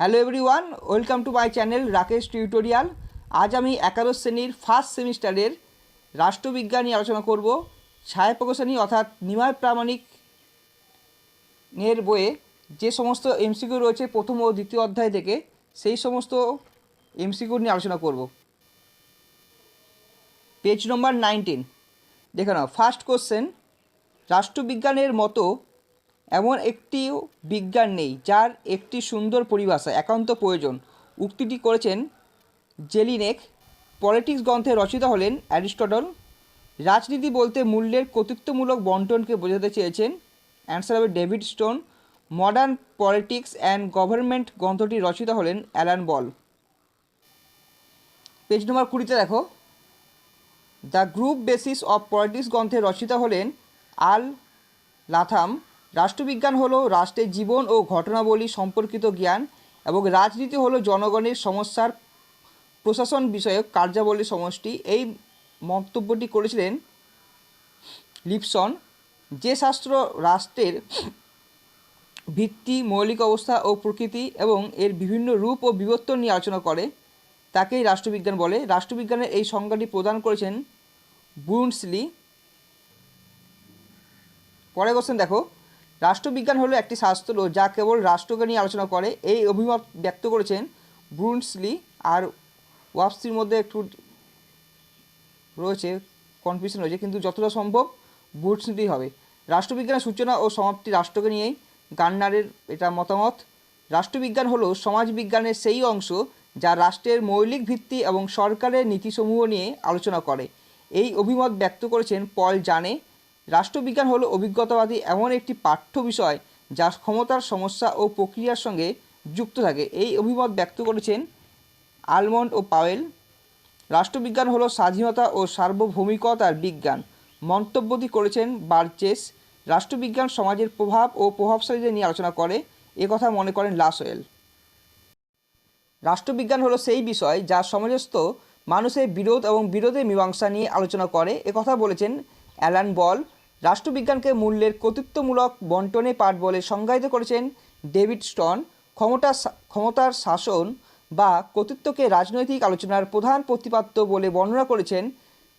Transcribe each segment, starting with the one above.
Hello everyone welcome to my channel Rakesh tutorial আজ আমি একাদশ শ্রেণির ফার্স্ট সেমিস্টারের রাষ্ট্রবিজ্ঞান নিয়ে আলোচনা করব। ছায়া প্রকাশনী অর্থাৎ নিমায় প্রামাণিক এর বইয়ে যে সমস্ত এমসিকিউ রয়েছে প্রথম ও দ্বিতীয় অধ্যায় থেকে, সেই সমস্ত এমসিকিউ নিয়ে আলোচনা করব। পেজ নম্বর নাইনটিন দেখে নাও ফার্স্ট কোশ্চেন রাষ্ট্রবিজ্ঞানের মতো এমন একটিও বিজ্ঞান নেই, যার একটি সুন্দর পরিভাষা, একান্ত প্রয়োজন। উক্তিটি করেছেন জেলিনেক। পলিটিক্স গ্রন্থে রচিত হলেন অ্যারিস্টটল। রাজনীতি বলতে মূল্যের কর্তৃত্বমূলক বন্টনকে বোঝাতে চেয়েছেন অ্যান্সার হবে David Stone. Modern politics and government গ্রন্থটি রচিত হলেন অ্যালান বল। পেজ নম্বর কুড়িতে দেখো। The group basis of politics গ্রন্থে রচিত হলেন আল লাথাম। রাষ্ট্রবিজ্ঞান হলো রাষ্ট্রের জীবন ও ঘটনাবলী সম্পর্কিত জ্ঞান এবং রাজনীতি হলো জনগণের সমস্যার প্রশাসন বিষয়ক কার্যাবলী সমষ্টি। এই মন্তব্যটি করেছিলেন লিপসন। যে শাস্ত্র রাষ্ট্রের ভিত্তি, মৌলিক অবস্থা ও প্রকৃতি এবং এর বিভিন্ন রূপ ও বিবর্তন নিয়ে আলোচনা করে, তাকেই রাষ্ট্রবিজ্ঞান বলে। রাষ্ট্রবিজ্ঞানের এই সংজ্ঞাটি প্রদান করেছেন বুন্সলি পরে কোশ্চেন দেখো। রাষ্ট্রবিজ্ঞান হলো একটি শাস্ত্র যা কেবল রাষ্ট্রকে নিয়ে আলোচনা করে। এই অভিমত ব্যক্ত করেছেন ব্রুন্সলি আর ওয়াপসির মধ্যে একটু রয়েছে কনফিউশন রয়েছে, কিন্তু যতটা সম্ভব ব্রুন্সলি হবে। রাষ্ট্রবিজ্ঞানের সূচনা ও সমাপ্তি রাষ্ট্রকে নিয়েই গান্নারের এটা মতামত। রাষ্ট্রবিজ্ঞান হলো সমাজবিজ্ঞানের সেই অংশ যা রাষ্ট্রের মৌলিক ভিত্তি এবং সরকারের নীতিসমূহ নিয়ে আলোচনা করে। এই অভিমত ব্যক্ত করেছেন পল জানে রাষ্ট্রবিজ্ঞান হলো অভিজ্ঞতাবাদী এমন একটি পাঠ্য বিষয় যা ক্ষমতার সমস্যা ও প্রক্রিয়ার সঙ্গে যুক্ত থাকে। এই অভিমত ব্যক্ত করেছেন আলমন্ড ও পাওয়েল। রাষ্ট্রবিজ্ঞান হলো স্বাধীনতা ও সার্বভৌমিকতার বিজ্ঞান। মন্তব্যটি করেছেন বার্চেস। রাষ্ট্রবিজ্ঞান সমাজের প্রভাব ও প্রভাবশালীদের নিয়ে আলোচনা করে। একথা মনে করেন লাসওয়েল। রাষ্ট্রবিজ্ঞান হলো সেই বিষয় যা সমাজস্থ মানুষের বিরোধ এবং বিরোধের মীমাংসা নিয়ে আলোচনা করে। একথা বলেছেন অ্যালান বল। রাষ্ট্রবিজ্ঞানকে মূল্যের কর্তৃত্বমূলক বন্টনে পাঠ বলে সংজ্ঞায়িত করেছেন ডেভিড স্টন, ক্ষমতা ক্ষমতার শাসন বা কর্তৃত্বকে রাজনৈতিক আলোচনার প্রধান প্রতিপাদ্য বলে বর্ণনা করেছেন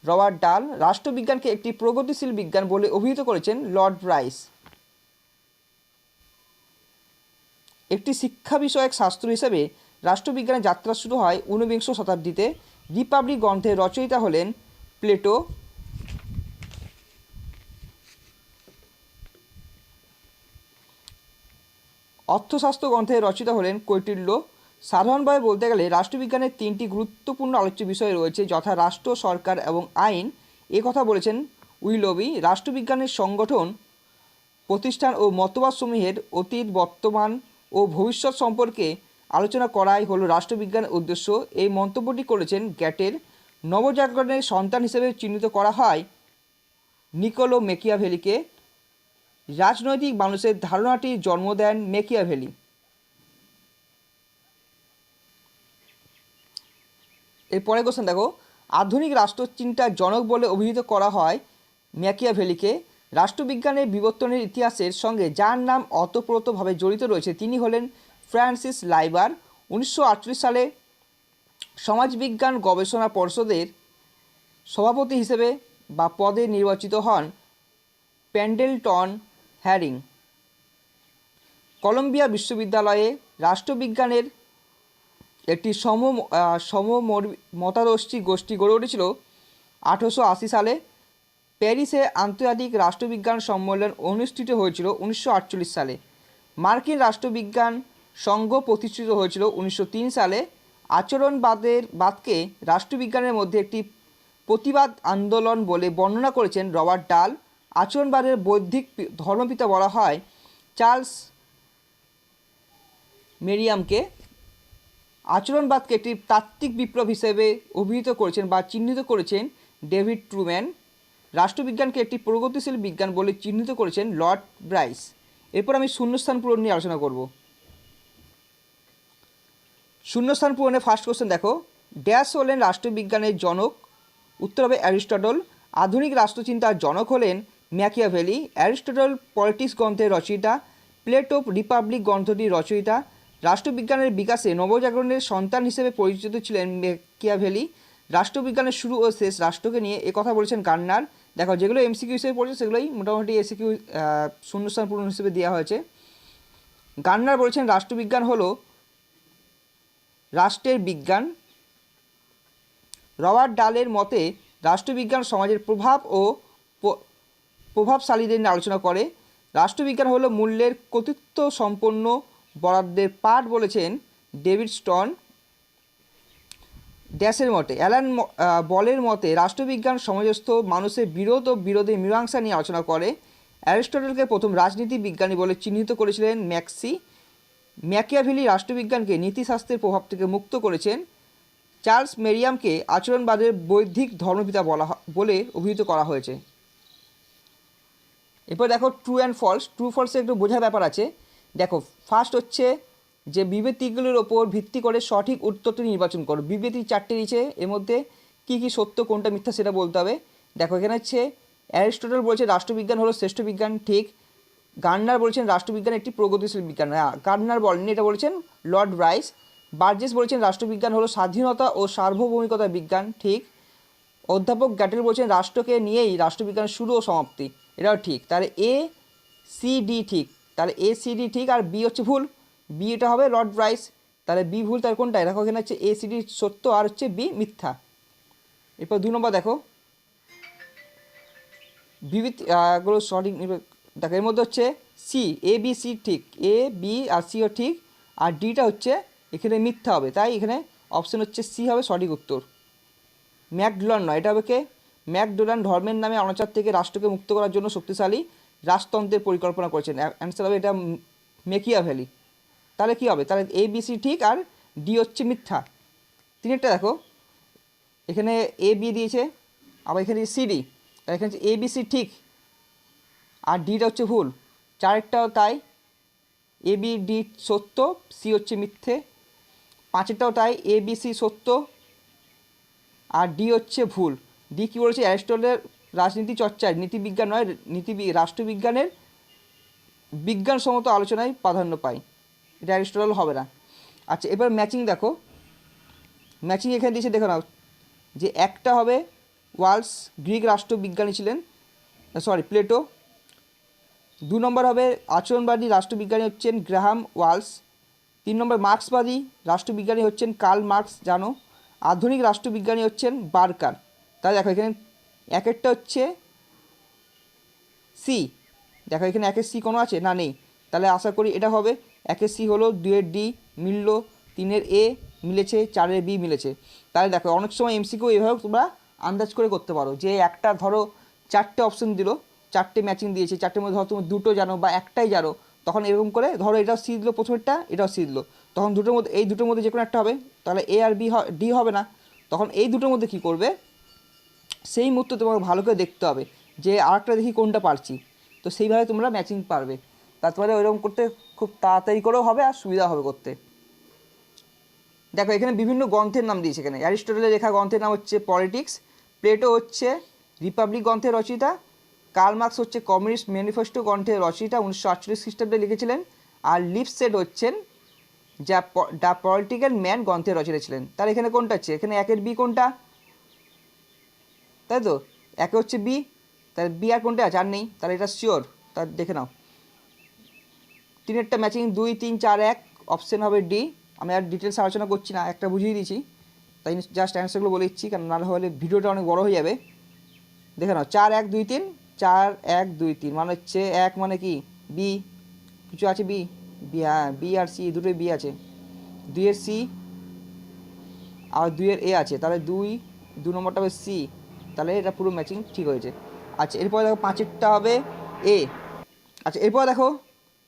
রবার্ট ডাল, রাষ্ট্রবিজ্ঞানকে একটি প্রগতিশীল বিজ্ঞান বলে অভিহিত করেছেন লর্ড ব্রাইস একটি শিক্ষা বিষয়ক শাস্ত্র হিসেবে রাষ্ট্রবিজ্ঞানের যাত্রা শুরু হয় ঊনবিংশ শতাব্দীতে। রিপাবলিক গ্রন্থের রচয়িতা হলেন প্লেটো অর্থশাস্ত্র গ্রন্থে রচিত হলেন কৈটিল্য। সাধারণভাবে বলতে গেলে রাষ্ট্রবিজ্ঞানের তিনটি গুরুত্বপূর্ণ আলোচ্য বিষয় রয়েছে, যথা রাষ্ট্র, সরকার এবং আইন। এ কথা বলেছেন উইলবি। রাষ্ট্রবিজ্ঞানের সংগঠন, প্রতিষ্ঠান ও মতবাদসমূহের অতীত, বর্তমান ও ভবিষ্যৎ সম্পর্কে আলোচনা করাই হলো রাষ্ট্রবিজ্ঞানের উদ্দেশ্য। এই মন্তব্যটি করেছেন গ্যাটের নবজাগরণের সন্তান হিসেবে চিহ্নিত করা হয় নিকোলো মেকিয়াভেলিকে। রাজনৈতিক মানুষের ধারণাটি জন্ম দেন মেকিয়াভেলি। এরপরে কোশ্চেন দেখো। আধুনিক রাষ্ট্রচিন্তার জনক বলে অভিহিত করা হয় ম্যাকিয়াভেলিকে রাষ্ট্রবিজ্ঞানের বিবর্তনের ইতিহাসের সঙ্গে যার নাম অতপ্রতভাবে জড়িত রয়েছে, তিনি হলেন ফ্রান্সিস লাইবার, উনিশশো আটত্রিশ সালে সমাজবিজ্ঞান গবেষণা পর্ষদের সভাপতি হিসেবে বা পদে নির্বাচিত হন। প্যান্ডেলটন হ্যারিং। কলম্বিয়া বিশ্ববিদ্যালয়ে রাষ্ট্রবিজ্ঞানের একটি সম সম মতাদর্শী গোষ্ঠী গড়ে উঠেছিল আঠেরোশো আশি সালে। প্যারিসে আন্তর্জাতিক রাষ্ট্রবিজ্ঞান সম্মেলন অনুষ্ঠিত হয়েছিল উনিশশো আটচল্লিশ সালে। মার্কিন রাষ্ট্রবিজ্ঞান সংঘ প্রতিষ্ঠিত হয়েছিল উনিশশো তিন সালে। আচরণবাদের, বাদকে রাষ্ট্রবিজ্ঞানের মধ্যে একটি প্রতিবাদ আন্দোলন বলে বর্ণনা করেছেন রবার্ট ডাল। আচরণবাদের বৌদ্ধিক ধর্মপিতা বলা হয়, চার্লস মেরিয়ামকে আচরণবাদকে একটি তাত্ত্বিক বিপ্লব হিসেবে অভিহিত করেছেন বা চিহ্নিত করেছেন ডেভিড ট্রুম্যান। রাষ্ট্রবিজ্ঞানকে একটি প্রগতিশীল বিজ্ঞান বলে চিহ্নিত করেছেন লর্ড ব্রাইস। এরপর আমি শূন্যস্থান পূরণ নিয়ে আলোচনা করব। শূন্যস্থান পূরণে ফার্স্ট কোশ্চেন দেখো। ড্যাশ হলেন রাষ্ট্রবিজ্ঞানের জনক, উত্তর হবে অ্যারিস্টটল। আধুনিক রাষ্ট্রচিন্তার জনক হলেন ম্যাকিয়াভেলি, অ্যারিস্টটল পলিটিক্স গ্রন্থের রচয়িতা প্লেটো রিপাবলিক গ্রন্থটির রচয়িতা, রাষ্ট্রবিজ্ঞানের বিকাশে নবজাগরণের সন্তান হিসেবে পরিচিত ছিলেন মেকিয়াভেলি রাষ্ট্রবিজ্ঞানের শুরু ও শেষ রাষ্ট্রকে নিয়ে কথা বলেছেন গান্নার দেখো, যেগুলো এমসিকিউ হিসেবে পড়েছে, সেগুলোই মোটামুটি এসিকিউ শূন্যস্থান পূরণ হিসেবে দেওয়া হয়েছে। গান্নার বলেছেন, রাষ্ট্রবিজ্ঞান হলো রাষ্ট্রের বিজ্ঞান। রবার্ট ডালের মতে, রাষ্ট্রবিজ্ঞান সমাজের প্রভাব ও প্রভাবশালীদের নিয়ে আলোচনা করে। রাষ্ট্রবিজ্ঞান হলো মূল্যের কর্তৃত্ব সম্পন্ন বরাদ্দের পাঠ বলেছেন ডেভিড স্টন। ড্যাশের মতে, অ্যালান বলের মতে, রাষ্ট্রবিজ্ঞান সমাজস্থ মানুষের বিরোধ ও বিরোধী মীমাংসা নিয়ে আলোচনা করে। অ্যারিস্টটলকে প্রথম রাজনীতি বিজ্ঞানী বলে চিহ্নিত করেছিলেন ম্যাক্সি। ম্যাকিয়াভিলি রাষ্ট্রবিজ্ঞানকে নীতিশাস্ত্রের প্রভাব থেকে মুক্ত করেছেন। চার্লস মেরিয়ামকে আচরণবাদের বৌদ্ধিক ধর্মপিতা বলা বলে অভিহিত করা হয়েছে। এরপর দেখো ট্রু অ্যান্ড ফলস ট্রু ফলসে একটু বোঝার ব্যাপার আছে। দেখো ফার্স্ট হচ্ছে যে বিবৃতিগুলোর ওপর ভিত্তি করে সঠিক উত্তরটি নির্বাচন করো। বিবৃতি চারটে নিচে, এর মধ্যে কী কী সত্য, কোনটা মিথ্যা সেটা বলতে হবে। দেখো, এখানে হচ্ছে অ্যারিস্টটল বলছে রাষ্ট্রবিজ্ঞান হলো শ্রেষ্ঠ বিজ্ঞান ঠিক। গার্নার বলছেন রাষ্ট্রবিজ্ঞান একটি প্রগতিশীল বিজ্ঞান। হ্যাঁ গার্নার বলেননি এটা বলেছেন লর্ড রাইস। বার্জেস বলছেন রাষ্ট্রবিজ্ঞান হলো স্বাধীনতা ও সার্বভৌমিকতা বিজ্ঞান, ঠিক। অধ্যাপক গ্যাটেল বলছেন রাষ্ট্রকে নিয়েই রাষ্ট্রবিজ্ঞানের শুরু ও সমাপ্তি। এটাও ঠিক। তাহলে এ সি ডি ঠিক। তাহলে এ সি ডি ঠিক আর বি হচ্ছে ভুল। বি এটা হবে লর্ড ব্রাইস তাহলে বি ভুল তার কোনটাই? দেখো এখানে হচ্ছে এ সি ডি সত্য আর হচ্ছে বি মিথ্যা। এরপর দু নম্বর দেখো। বিবৃতি আহ, গুলো সঠিক দেখো এর মধ্যে হচ্ছে সি এ বি সি ঠিক। এ বি আর সিও ঠিক। আর ডিটা হচ্ছে এখানে মিথ্যা হবে। তাই এখানে অপশন হচ্ছে সি হবে সঠিক উত্তর। ম্যাকডোলান নয়। এটা হবে কে? ম্যাকডোলান ধর্মের নামে অনাচার থেকে রাষ্ট্রকে মুক্ত করার জন্য শক্তিশালী রাজতন্ত্রের পরিকল্পনা করেছেন। অ্যান্সার হবে এটা মেকিয়া ভ্যালি। তাহলে কী হবে? তাহলে এ বি সি ঠিক আর ডি হচ্ছে মিথ্যা। তিনেরটা দেখো। এখানে এ বি দিয়েছে, আবার এখানে সি ডি তাহলে এখানে এ বি সি ঠিক আর ডিটা হচ্ছে ভুল। চারেরটাও তাই। এ বি ডি সত্য সি হচ্ছে মিথ্যে। পাঁচেরটাও তাই। এ বি সি সত্য আর ডি হচ্ছে ভুল। ডি কী বলেছে? অ্যারিস্টলের রাজনীতি চর্চায় নীতিবিজ্ঞান নয় নীতি রাষ্ট্রবিজ্ঞানের বিজ্ঞানসম্মত আলোচনায় প্রাধান্য পায়। এটা অ্যারিস্টল হবে না। আচ্ছা এবার ম্যাচিং দেখো। ম্যাচিং এখানে দিয়েছে, দেখো নাও, যে একটা হবে ওয়ার্লস গ্রিক রাষ্ট্রবিজ্ঞানী ছিলেন সরি প্লেটো। দু নম্বর হবে আচরণবাদী রাষ্ট্রবিজ্ঞানী হচ্ছেন গ্রাহাম ওয়ালস। তিন নম্বর মার্ক্সবাদী রাষ্ট্রবিজ্ঞানী হচ্ছেন কার্ল মার্কস, জানো। আধুনিক রাষ্ট্রবিজ্ঞানী হচ্ছেন বার্কার। তাহলে দেখো এখানে একেরটা হচ্ছে সি দেখো এখানে একের সি কোনো আছে? না, নেই। তাহলে আশা করি এটা হবে। একের সি হলো দুয়ের ডি মিললো, তিনের এ মিলেছে, চারের বি মিলেছে। তাহলে দেখো অনেক সময় এমসিকিউ এইভাবে তোমরা আন্দাজ করে করতে পারো। যে একটা ধরো চারটে অপশন দিল, চারটে ম্যাচিং দিয়েছে, চারটের মধ্যে ধরো তুমি দুটো জানো বা একটাই জানো, তখন এরকম করে ধরো এটাও সি দিলো প্রথমেরটা, এটাও সি দিলো। তখন দুটোর মধ্যে, এই দুটোর মধ্যে যে কোনো একটা হবে। তাহলে এ আর বি ডি হবে না। তখন এই দুটোর মধ্যে কী করবে? সেই মুহূর্তে তোমাকে ভালো করে দেখতে হবে যে আরেকটা দেখি কোনটা পারছি। তো সেইভাবে তোমরা ম্যাচিং পারবে। তারপরে ওইরকম করতে খুব তাড়াতাড়ি করেও হবে আর সুবিধা হবে করতে। দেখো, এখানে বিভিন্ন গ্রন্থের নাম দিয়েছে এখানে। অ্যারিস্টটলের লেখা গ্রন্থের নাম হচ্ছে পলিটিক্স, প্লেটো হচ্ছে রিপাবলিক গ্রন্থের রচয়িতা, কার্ল মার্কস হচ্ছে কমিউনিস্ট ম্যানিফেস্টো গ্রন্থের রচয়িতা উনিশশো আটচল্লিশ খ্রিস্টাব্দে লিখেছিলেন, আর লিপসেট হচ্ছেন যা দ্য পলিটিক্যাল ম্যান গ্রন্থের রচয়িতা ছিলেন। তার এখানে কোনটা হচ্ছে এখানে একের বি কোনটা? তাই তো? একে হচ্ছে বি তাহলে বি আর কোনটা আছে? আর নেই। তাহলে এটা শিওর তা দেখে নাও। তিনেরটা ম্যাচিং দুই, তিন, চার, এক অপশন হবে ডি আমি আর ডিটেলস আলোচনা করছি না, একটা বুঝিয়ে দিচ্ছি তাই জাস্ট অ্যান্সারগুলো বলে দিচ্ছি, কারণ নাহলে হলে ভিডিওটা অনেক বড় হয়ে যাবে। দেখে নাও, চার, এক, দুই, তিন, চার, এক, দুই, তিন মানে হচ্ছে এক মানে কি? বি কিছু আছে বি বি হ্যাঁ বি আর সি দুটোই বি আছে। দুইয়ের সি আর দুইয়ের এ আছে। তাহলে দুই, দু নম্বরটা হবে সি তাহলে এটা পুরো ম্যাচিং ঠিক হয়েছে। আচ্ছা এরপর দেখো পাঁচেরটা হবে এ আচ্ছা এরপর দেখো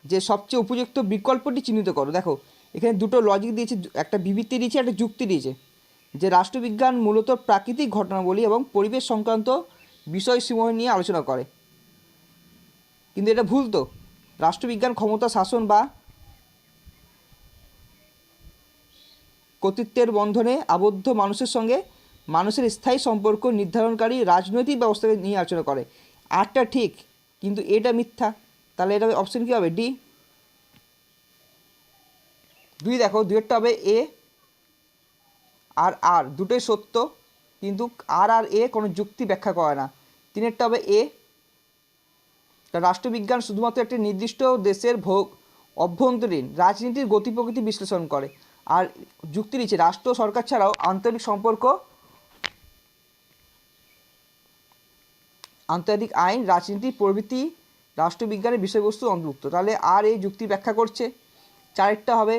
যে সবচেয়ে উপযুক্ত বিকল্পটি চিহ্নিত করো। দেখো, এখানে দুটো লজিক দিয়েছে একটা বিবৃতি দিয়েছে, একটা যুক্তি দিয়েছে। যে রাষ্ট্রবিজ্ঞান মূলত প্রাকৃতিক ঘটনাবলী এবং পরিবেশ সংক্রান্ত বিষয় বিষয়সমূহ নিয়ে আলোচনা করে। কিন্তু এটা ভুল তো। রাষ্ট্রবিজ্ঞান ক্ষমতা শাসন বা কর্তৃত্বের বন্ধনে আবদ্ধ মানুষের সঙ্গে মানুষের স্থায়ী সম্পর্ক নির্ধারণকারী রাজনৈতিক ব্যবস্থাকে নিয়ে আলোচনা করে। আটটা ঠিক, কিন্তু এটা মিথ্যা। তাহলে এটা অপশন কী হবে? ডি। দুই দেখো দুয়েরটা হবে এ আর আর। দুটোই সত্য, কিন্তু আর আর এ কোনো যুক্তি ব্যাখ্যা করে না। তিনেরটা হবে এ। রাষ্ট্রবিজ্ঞান শুধুমাত্র একটি নির্দিষ্ট দেশের ভোগ, অভ্যন্তরীণ রাজনীতির গতি প্রকৃতি বিশ্লেষণ করে। আর যুক্তি দিচ্ছে, রাষ্ট্র সরকার ছাড়াও আন্তরিক সম্পর্ক আন্তর্জাতিক আইন, রাজনীতি প্রভৃতি রাষ্ট্রবিজ্ঞানের বিষয়বস্তু অন্তর্ভুক্ত। তাহলে আর এই যুক্তি ব্যাখ্যা করছে। চারেরটা হবে।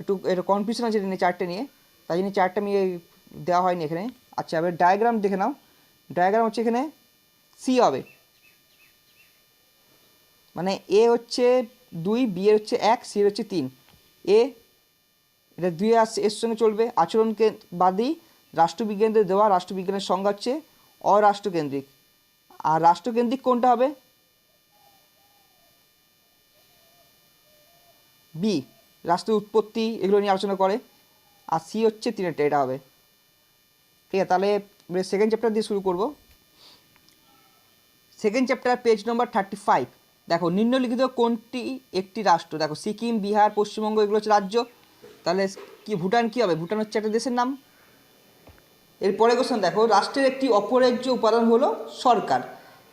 একটু এটা কনফিউশন আছে এটা চারটে নিয়ে। তাই জন্য চারটা নিয়ে দেওয়া হয়নি এখানে। আচ্ছা এবার ডায়াগ্রাম দেখে নাও। ডায়াগ্রাম হচ্ছে এখানে সি হবে। মানে এ হচ্ছে দুই বি এর হচ্ছে এক সি এর হচ্ছে তিন। এ এটা দুই আস এর সঙ্গে চলবে। আচরণকে বাদই রাষ্ট্রবিজ্ঞানদের দেওয়া, রাষ্ট্রবিজ্ঞানের সংজ্ঞা হচ্ছে অরাষ্ট্রকেন্দ্রিক। আর রাষ্ট্রকেন্দ্রিক কোনটা হবে? বি রাষ্ট্রের উৎপত্তি এগুলো নিয়ে আলোচনা করে। আর সি হচ্ছে তিনেরটা এটা হবে। ঠিক আছে, তাহলে সেকেন্ড চ্যাপ্টার দিয়ে শুরু করব। Second chapter page number thirty five দেখো, নিম্নলিখিত কোনটি একটি রাষ্ট্র? দেখো, সিকিম, বিহার, পশ্চিমবঙ্গ, এগুলো হচ্ছে রাজ্য। তাহলে কি, ভুটান কি হবে? ভুটান হচ্ছে একটা দেশের নাম। এরপরে কোশ্চেন দেখো, রাষ্ট্রের একটি অপরাজ্য উপাদান হলো সরকার।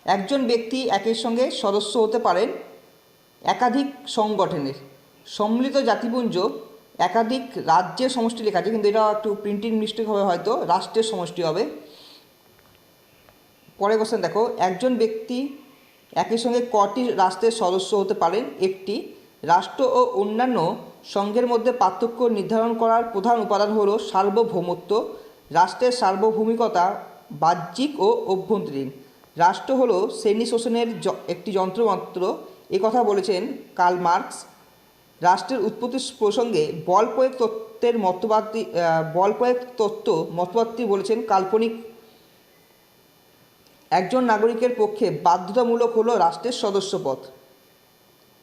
একজন ব্যক্তি একের সঙ্গে সদস্য হতে পারেন একাধিক সংগঠনের। সম্মিলিত জাতিপুঞ্জ একাধিক রাজ্যের সমষ্টি লেখা আছে, কিন্তু এটা একটু প্রিন্টিং মিস্টেক হবে হয়তো, রাষ্ট্রের সমষ্টি হবে। পরে কোশ্চেন দেখো, একজন ব্যক্তি একই সঙ্গে কটি রাষ্ট্রের সদস্য হতে পারেন? একটি, রাষ্ট্র ও অন্যান্য সংঘের মধ্যে পার্থক্য নির্ধারণ করার প্রধান উপাদান হলো সার্বভৌমত্ব। রাষ্ট্রের সার্বভৌমিকতা, বাহ্যিক ও অভ্যন্তরীণ। রাষ্ট্র হলো শ্রেণি শোষণের একটি যন্ত্রমাত্র। কথা বলেছেন কার্ল মার্কস। রাষ্ট্রের উৎপত্তি প্রসঙ্গে বল প্রয়োগ তত্ত্বের মতবাদী বল প্রয়োগ তত্ত্ব মতবাদটি বলেছেন কাল্পনিক। একজন নাগরিকের পক্ষে বাধ্যতামূলক হলো রাষ্ট্রের সদস্যপদ।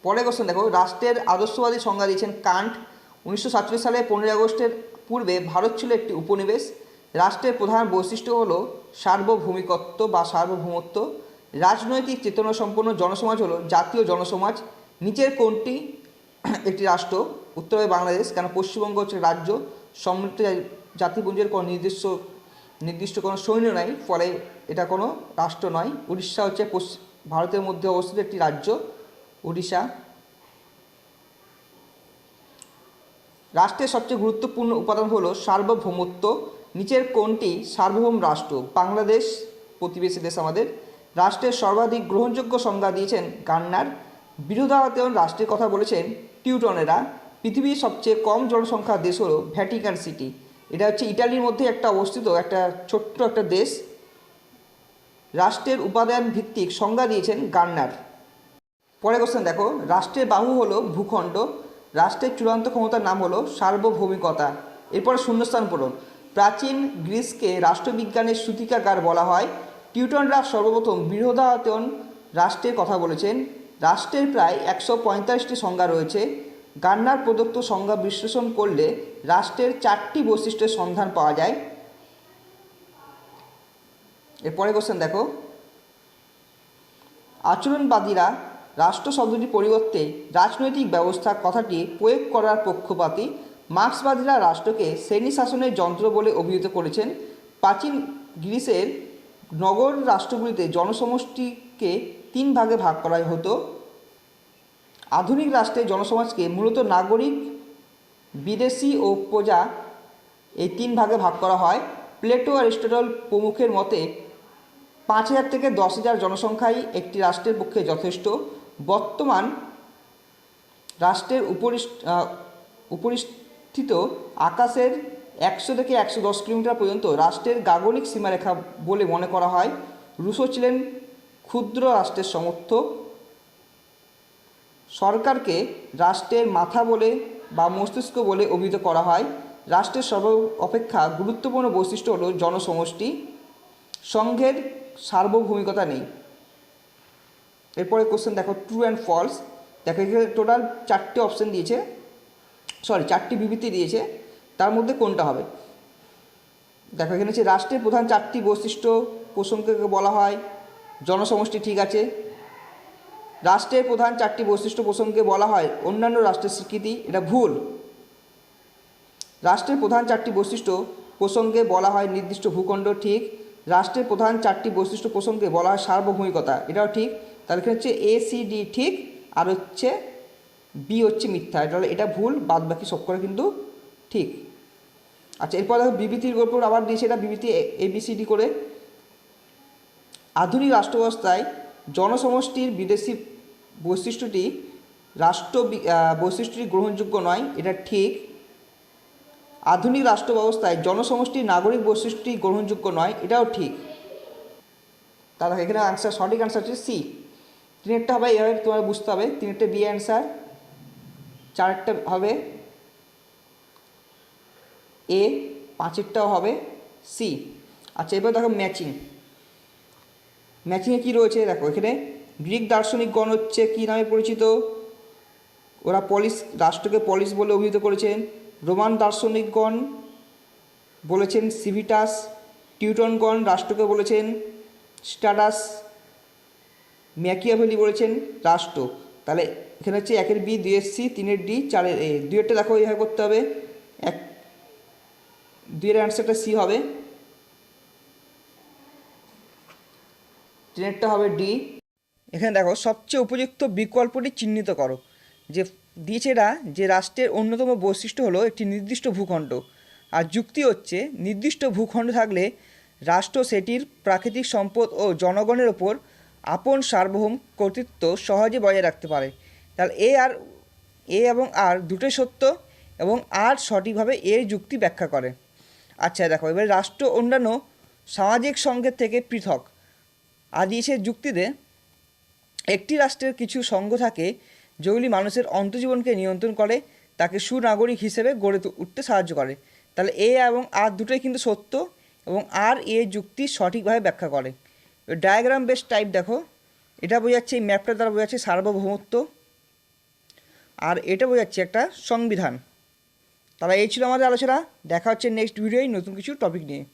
পরে কোশ্চেন দেখো। রাষ্ট্রের আদর্শবাদী সংজ্ঞা দিয়েছেন কান্ট। উনিশশো সাতচল্লিশ সালে পনেরোই আগস্টের পূর্বে ভারত ছিল একটি উপনিবেশ। রাষ্ট্রের প্রধান বৈশিষ্ট্য হলো সার্বভৌমিকত্ব বা সার্বভৌমত্ব। রাজনৈতিক চেতনা সম্পন্ন জনসমাজ হলো জাতীয় জনসমাজ। নিচের কোনটি একটি রাষ্ট্র, উত্তর বাংলাদেশ, কেন পশ্চিমবঙ্গ হচ্ছে রাজ্য। জা- জাতিপুঞ্জের কোনো নির্দিষ্ট নির্দিষ্ট কোনো সৈন্য নাই, ফলে এটা কোনো রাষ্ট্র নয়। উড়িষ্যা হচ্ছে ভারতের মধ্যে অবস্থিত একটি রাজ্য, উড়িষ্যা। রাষ্ট্রের সবচেয়ে গুরুত্বপূর্ণ উপাদান হলো সার্বভৌমত্ব। নিচের কোনটি সার্বভৌম রাষ্ট্র, বাংলাদেশ প্রতিবেশী দেশ আমাদের। রাষ্ট্রের সর্বাধিক গ্রহণযোগ্য সংজ্ঞা দিয়েছেন গান্নার। বিরোধায়তন রাষ্ট্রের কথা বলেছেন টিউটনেরা। পৃথিবীর সবচেয়ে কম জনসংখ্যার দেশ হলো ভ্যাটিকান সিটি। এটা হচ্ছে ইটালির মধ্যে একটা অবস্থিত, একটা ছোট্ট একটা দেশ। রাষ্ট্রের উপাদান ভিত্তিক সংজ্ঞা দিয়েছেন গান্নার। পরে কোশ্চেন দেখো। রাষ্ট্রের বাহু হলো ভূখণ্ড। রাষ্ট্রের চূড়ান্ত ক্ষমতার নাম হলো সার্বভৌমিকতা। এরপর শূন্যস্থান পূরণ। প্রাচীন গ্রিসকে রাষ্ট্রবিজ্ঞানের সূতিকাগার বলা হয়। টিউটনরা সর্বপ্রথম বৃহদায়তন রাষ্ট্রের কথা বলেছেন। রাষ্ট্রের প্রায় একশো পঁয়তাল্লিশটি সংজ্ঞা রয়েছে। গান্নার প্রদত্ত সংজ্ঞা বিশ্লেষণ করলে রাষ্ট্রের চারটি বৈশিষ্ট্যের সন্ধান পাওয়া যায়। এরপরে কোশ্চেন দেখো। আচরণবাদীরা রাষ্ট্র শব্দটির পরিবর্তে রাজনৈতিক ব্যবস্থা কথাটি প্রয়োগ করার পক্ষপাতী মার্ক্সবাদীরা রাষ্ট্রকে শ্রেণি শাসনের যন্ত্র বলে অভিহিত করেছেন। প্রাচীন গ্রিসের নগর রাষ্ট্রগুলিতে জনসমষ্টিকে তিন ভাগে ভাগ করা হতো। আধুনিক রাষ্ট্রে জনসমাজকে মূলত নাগরিক বিদেশি ও প্রজা এই তিন ভাগে ভাগ করা হয়। প্লেটো অ্যারিস্টটল প্রমুখের মতে পাঁচ হাজার থেকে দশ হাজার জনসংখ্যাই একটি রাষ্ট্রের পক্ষে যথেষ্ট। বর্তমান রাষ্ট্রের উপরিষ্ঠ আহ, উপরিস্থিত আকাশের একশো থেকে একশো দশ কিলোমিটার পর্যন্ত রাষ্ট্রের গাগলিক সীমারেখা বলে মনে করা হয়। রুশো ছিলেন ক্ষুদ্র রাষ্ট্রের সমর্থক। সরকারকে রাষ্ট্রের মাথা বলে বা মস্তিষ্ক বলে অভিহিত করা হয়। রাষ্ট্রের সর্ব অপেক্ষা গুরুত্বপূর্ণ বৈশিষ্ট্য হল জনসমষ্টি। সংঘের সার্বভৌমিকতা নেই। এরপরে কোশ্চেন দেখো ট্রু অ্যান্ড ফলস দেখো, এখানে টোটাল চারটে অপশন দিয়েছে। সরি, চারটি বিবৃতি দিয়েছে, তার মধ্যে কোনটা হবে? দেখো, এখানে হচ্ছে রাষ্ট্রের প্রধান চারটি বৈশিষ্ট্য প্রসঙ্গকে বলা হয়, জনসমষ্টি ঠিক আছে। রাষ্ট্রের প্রধান চারটি বৈশিষ্ট্য প্রসঙ্গে বলা হয়, অন্যান্য রাষ্ট্রের স্বীকৃতি, এটা ভুল। রাষ্ট্রের প্রধান চারটি বৈশিষ্ট্য প্রসঙ্গে বলা হয় নির্দিষ্ট ভূখণ্ড, ঠিক। রাষ্ট্রের প্রধান চারটি বৈশিষ্ট্য প্রসঙ্গে বলা হয় সার্বভৌমিকতা, এটাও ঠিক। তাহলে হচ্ছে এ সি ডি ঠিক। আর হচ্ছে বি হচ্ছে মিথ্যা, এটা হলো, এটা ভুল বাদ বাকি সব করে কিন্তু ঠিক। আচ্ছা এরপর দেখো বিবৃতির উপর আবার দিয়েছে এটা বিবৃতি এ বি করে। আধুনিক রাষ্ট্রব্যবস্থায় জনসমষ্টির বিদেশি বৈশিষ্ট্যটি রাষ্ট্র বৈশিষ্ট্যটি গ্রহণযোগ্য নয়, এটা ঠিক। আধুনিক রাষ্ট্র ব্যবস্থায় জনসমষ্টির নাগরিক বৈশিষ্ট্যটি গ্রহণযোগ্য নয়, এটাও ঠিক। তাহলে এখানে আনসার সঠিক আনসার হচ্ছে সি তিনেরটা হবে, এভাবে তোমার বুঝতে হবে। তিনেরটা বি অ্যান্সার চারেরটা হবে। এ পাঁচেরটাও হবে। সি আচ্ছা এবার দেখো ম্যাচিং ম্যাচিংয়ে কী রয়েছে? দেখো, এখানে গ্রিক দার্শনিকগণ হচ্ছে কী নামে পরিচিত? ওরা পলিস রাষ্ট্রকে পলিস বলে অভিহিত করেছেন। রোমান দার্শনিকগণ বলেছেন সিভিটাস টিউটনগণ রাষ্ট্রকে বলেছেন স্টাটাস ম্যাকিয়াভেলি বলেছেন রাষ্ট্র। তাহলে এখানে হচ্ছে একের বি দুইয়ের সি, তিনের ডি, চারের এ। দুইয়েরটা দেখো এইভাবে করতে হবে। এক, দুইয়ের অ্যান্সারটা সি হবে। তিনেরটা হবে ডি। এখানে দেখো, সবচেয়ে উপযুক্ত বিকল্পটি চিহ্নিত করো। যে দিয়েছে এরা যে রাষ্ট্রের অন্যতম বৈশিষ্ট্য হলো একটি নির্দিষ্ট ভূখণ্ড। আর যুক্তি হচ্ছে, নির্দিষ্ট ভূখণ্ড থাকলে রাষ্ট্র সেটির প্রাকৃতিক সম্পদ ও জনগণের ওপর আপন সার্বভৌম কর্তৃত্ব সহজে বজায় রাখতে পারে। তাহলে এ আর, এ এবং আর দুটোই সত্য এবং আর সঠিকভাবে এর যুক্তি ব্যাখ্যা করে। আচ্ছা দেখো, এবার রাষ্ট্র অন্যান্য সামাজিক সংঘের থেকে পৃথক। আর দিয়েছে যুক্তিতে, একটি রাষ্ট্রের কিছু সংঘ থাকে যেগুলি মানুষের অন্তর্জীবনকে নিয়ন্ত্রণ করে, তাকে সুনাগরিক হিসেবে গড়ে উঠতে সাহায্য করে। তাহলে এ এবং আর দুটোই কিন্তু সত্য এবং আর এ যুক্তি সঠিকভাবে ব্যাখ্যা করে। ডায়াগ্রাম বেস টাইপ দেখো। এটা বোঝাচ্ছে, এই ম্যাপটা দ্বারা বোঝাচ্ছে সার্বভৌমত্ব। আর এটা বোঝাচ্ছে একটা সংবিধান। তাহলে এই ছিল আমাদের আলোচনা। দেখা হচ্ছে নেক্সট ভিডিওয় নতুন কিছু টপিক নিয়ে।